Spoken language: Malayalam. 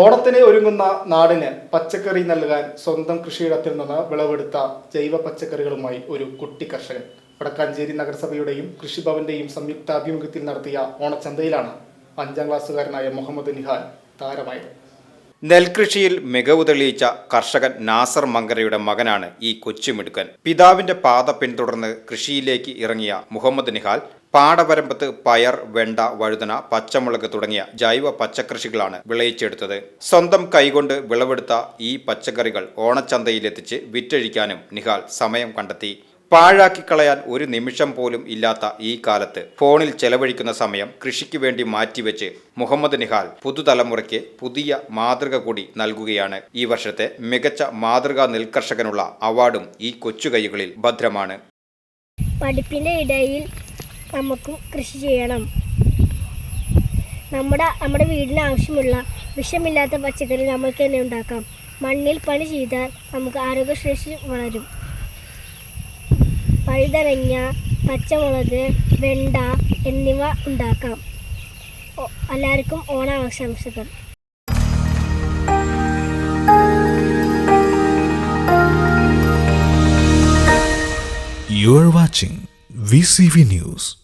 ഓണത്തിന് ഒരുങ്ങുന്ന നാടിന് പച്ചക്കറി നൽകാൻ സ്വന്തം കൃഷിയിടത്തിൽ നിന്ന് വിളവെടുത്ത ജൈവ പച്ചക്കറികളുമായി ഒരു കുട്ടി കർഷകൻ. വടക്കാഞ്ചേരി നഗരസഭയുടെയും കൃഷിഭവന്റെയും സംയുക്താഭിമുഖ്യത്തിൽ നടത്തിയ ഓണച്ചന്തയിലാണ് അഞ്ചാം ക്ലാസ്സുകാരനായ മുഹമ്മദ് നിഹാൽ താരമായത്. നെൽകൃഷിയിൽ മികവ് തെളിയിച്ച കർഷകൻ നാസർ മങ്കരയുടെ മകനാണ് ഈ കൊച്ചുമിടുക്കൻ. പിതാവിന്റെ പാത പിന്തുടർന്ന് കൃഷിയിലേക്ക് ഇറങ്ങിയ മുഹമ്മദ് നിഹാൽ പാടവരമ്പത്ത് പയർ വെണ്ട വഴുതന പച്ചമുളക് തുടങ്ങിയ ജൈവ പച്ചക്കൃഷികളാണ് വിളയിച്ചെടുത്തത്. സ്വന്തം കൈകൊണ്ട് വിളവെടുത്ത ഈ പച്ചക്കറികൾ ഓണച്ചന്തയിലെത്തിച്ച് വിറ്റഴിക്കാനും നിഹാൽ സമയം കണ്ടെത്തി. പാഴാക്കി കളയാൻ ഒരു നിമിഷം പോലും ഇല്ലാത്ത ഈ കാലത്ത് ഫോണിൽ ചെലവഴിക്കുന്ന സമയം കൃഷിക്ക് വേണ്ടി മാറ്റിവെച്ച് മുഹമ്മദ് നിഹാൽ പുതുതലമുറയ്ക്ക് പുതിയ മാതൃക കൂടി നൽകുകയാണ് ഈ വർഷത്തെ മികച്ച മാതൃകാ നെൽകർഷകനുള്ള അവാർഡും ഈ കൊച്ചുകൈകളിൽ ഭദ്രമാണ്. പഠിപ്പിന്റെ ഇടയിൽ നമുക്കും കൃഷി ചെയ്യണം. നമ്മുടെ നമ്മുടെ വീടിന് ആവശ്യമുള്ള വിഷമില്ലാത്ത പച്ചക്കറി നമുക്ക് തന്നെ ഉണ്ടാക്കാം. മണ്ണിൽ പണി ചെയ്താൽ നമുക്ക് ആരോഗ്യശേഷി വളരും. വഴുതനങ്ങ പച്ചമുളക് വെണ്ട എന്നിവ ഉണ്ടാക്കാം എല്ലാവർക്കും ഓണാശംസകൾ You are watching VCV News.